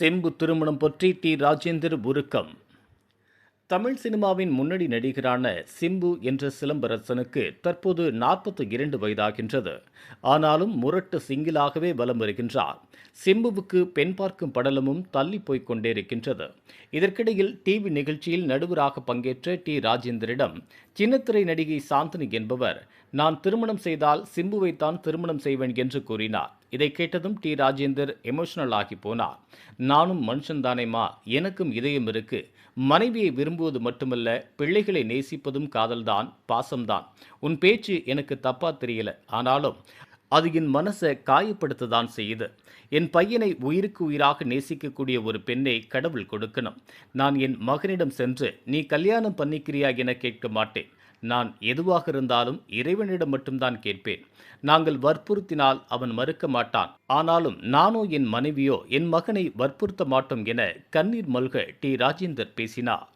செம்பு திருமணம் பற்றி டி. ராஜேந்தர் உருக்கம். தமிழ் சினிமாவின் முன்னணி நடிகரான சிம்பு என்ற சிலம்பரசனுக்கு தற்போது நாற்பத்தி இரண்டு வயதாகின்றது. ஆனாலும் முரட்டு சிங்கிளாகவே வலம் வருகின்றார். சிம்புவுக்கு பெண் பார்க்கும் படலமும் தள்ளி போய்க் கொண்டிருக்கின்றது இதற்கிடையில் டிவி நிகழ்ச்சியில் நடுவராக பங்கேற்ற டி. ராஜேந்தரிடம் சின்னத்திரை நடிகை சாந்தினி என்பவர் நான் திருமணம் செய்தால் சிம்புவைத்தான் திருமணம் செய்வேன் என்று கூறினார். இதை கேட்டதும் டி. ராஜேந்தர் எமோஷனல் ஆகி போனார். நானும் மனுஷன்தானேமா எனக்கும் இதயம் இருக்கு. மனைவியை விரும்புவது மட்டுமல்ல பிள்ளைகளை நேசிப்பதும் காதல்தான் பாசம்தான். உன் பேச்சு எனக்கு தப்பா தெரியல. ஆனாலும் அது என் மனசை காயப்படுத்ததான் செய்யுது. என் பையனை உயிருக்கு உயிராக நேசிக்கக்கூடிய ஒரு பெண்ணை கடவுள் கொடுக்கணும். நான் என் மகனிடம் சென்று நீ கல்யாணம் பண்ணிக்கிறியா என கேட்க மாட்டேன். நான் எதுவாக இருந்தாலும் இறைவனிடம் மட்டும்தான் கேட்பேன். நாங்கள் வற்புறுத்தினால் அவன் மறுக்க மாட்டான். ஆனாலும் நானோ என் மனைவியோ என் மகனை வற்புறுத்த மாட்டோம் என கண்ணீர் மல்க டி. ராஜேந்தர் பேசினார்.